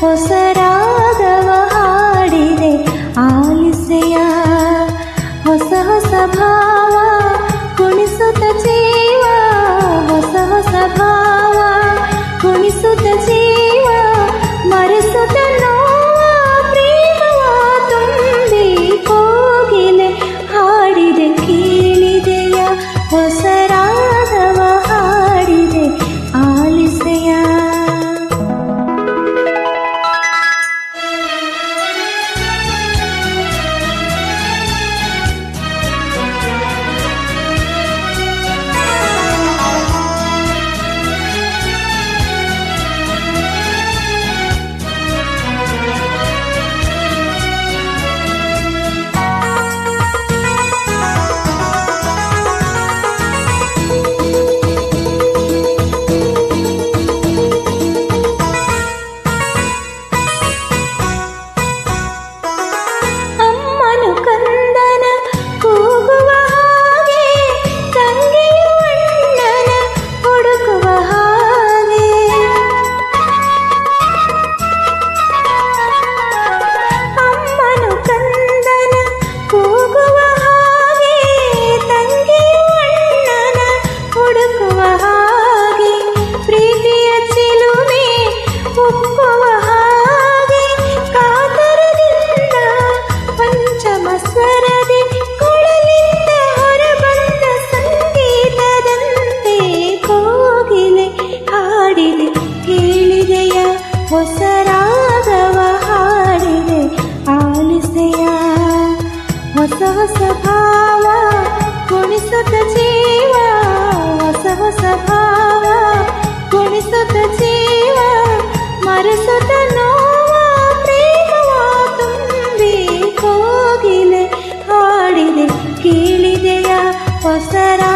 ಹೊಸ ರಾಗವ ಹಾಡಿದೆ ಆಲಿಸೆಯ ಹೊಸ ಹೊಸ ಭಾವ, ಕುಣಿಸುತ್ತ ಜೀವ, ಹೊಸ ಹೊಸ ಭಾವ, ಕುಣಿಸುತ್ತ ಜೀವ, ಮರೆಸುತ್ತ ಹೊಸ será.